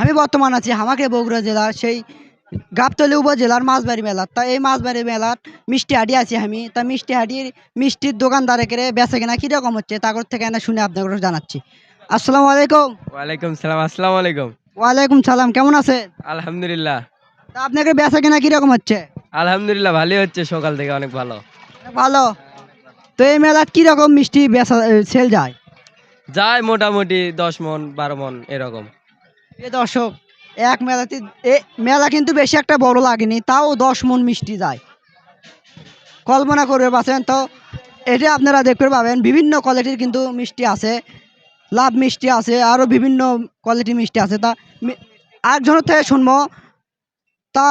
আমি বর্তমান আছি হামাকে বগুড়া জেলার সেই গাবতলী উপজেলার মাছবাড়ি মেলা। তা এই মাছবাড়ি মেলার মিষ্টি হাডি আছি আমি। তা মিষ্টি হাডির মিষ্টির দোকানদারে করে বেচে কিনা কীরকম হচ্ছে তাগর থেকে এনে শুনে আপনাদের জানাচ্ছি। আসসালামু আলাইকুম। ওয়ালাইকুম সালাম আসসালামু আলাইকুম। ওয়ালাইকুম সালাম কেমন আছে আলহামদুলিল্লাহ। তা আপনাকে বেচা কিনা কীরকম হচ্ছে? আলহামদুলিল্লাহ ভালোই হচ্ছে সকাল থেকে অনেক ভালো। ভালো। তো এই মেলাত কীরকম মিষ্টি বেচা সেল যায়? যায় মোটামুটি দশ মন বারো মন এরকম। এ দর্শক এক মেলাতে এ মেলা কিন্তু বেশি একটা বড় লাগেনি তাও দশ মন মিষ্টি যায়। কল্পনা করবে পাচ্ছেন তো এটা আপনারা দেখতে পাবেন বিভিন্ন কোয়ালিটির কিন্তু মিষ্টি আছে লাভ মিষ্টি আছে আরও বিভিন্ন কোয়ালিটির মিষ্টি আছে। তা আরেকজনের থেকে শুনব তা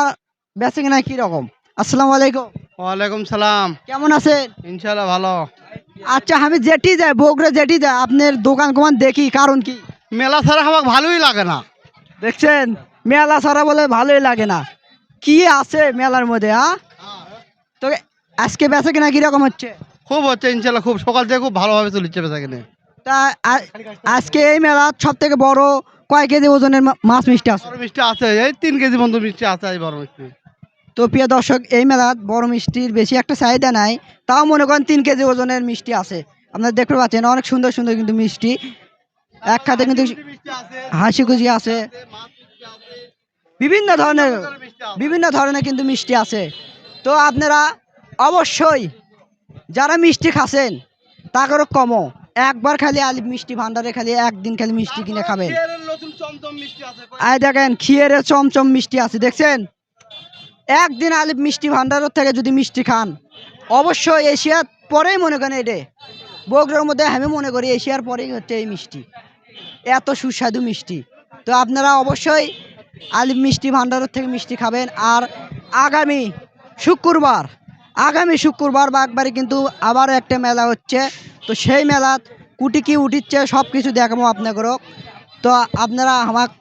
বেচে কিনা কীরকম আসসালামু আলাইকুম। ওয়ালাইকুম সালাম। কেমন আছেন? ইনশাল্লাহ ভালো। আচ্ছা আমি যেটি যাই বগুড়া যেটি যাই আপনার দোকান কমান দেখি কারণ কি? মেলা ছাড়া আমার ভালোই লাগে না। দেখছেন? মেলা ছাড়া বলে ভালোই লাগে না। কি আছে মেলার মধ্যে হ্যাঁ তো আজকে বেচা কিনা কীরকম হচ্ছে? খুব হচ্ছে ইনশাল্লাহ খুব সকাল থেকে খুব ভালোভাবে চলেছে বেচা কিনে। তা আজকে এই মেলা সব থেকে বড় কয় কেজি ওজনের মাছ মিষ্টি আছে? বড় মিষ্টি আছে এই তিন কেজি মতো মিষ্টি আছে এই বড় মিষ্টি। তো প্রিয় দর্শক এই মেলাত বড় মিষ্টির বেশি একটা চাহিদা নাই তাও মনে করেন তিন কেজি ওজনের মিষ্টি আছে। আপনারা দেখতে পাচ্ছেন অনেক সুন্দর সুন্দর কিন্তু মিষ্টি। এক খাতে কিন্তু হাসি খুশি আছে। বিভিন্ন ধরনের বিভিন্ন ধরনের কিন্তু মিষ্টি আছে। তো আপনারা অবশ্যই যারা মিষ্টি খাচ্ছেন তাদেরও কমও। একবার খালি আলি মিষ্টি ভান্ডারে খালি একদিন খালি মিষ্টি কিনে খাবেন। আয় দেখেন ক্ষীরের চমচম মিষ্টি আছে দেখছেন? একদিন আলিপ মিষ্টি ভান্ডারের থেকে যদি মিষ্টি খান অবশ্যই এশিয়ার পরেই মনে করেন এটা বগুড়ার মধ্যে আমি মনে করি এশিয়ার পরেই হচ্ছে এই মিষ্টি। এত সুস্বাদু মিষ্টি। তো আপনারা অবশ্যই আলিপ মিষ্টি ভান্ডারের থেকে মিষ্টি খাবেন। আর আগামী শুক্রবার আগামী শুক্রবার বাগবাড়ি কিন্তু আবারও একটা মেলা হচ্ছে। তো সেই মেলাত কুটি কি উঠিচ্ছে সব কিছু দেখাবো আপনাদেরও। তো আপনারা আমাকে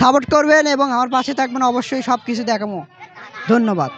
সাপোর্ট করবেন এবং আমার পাশে থাকবেন, অবশ্যই সব কিছু দেখাবো। ধন্যবাদ।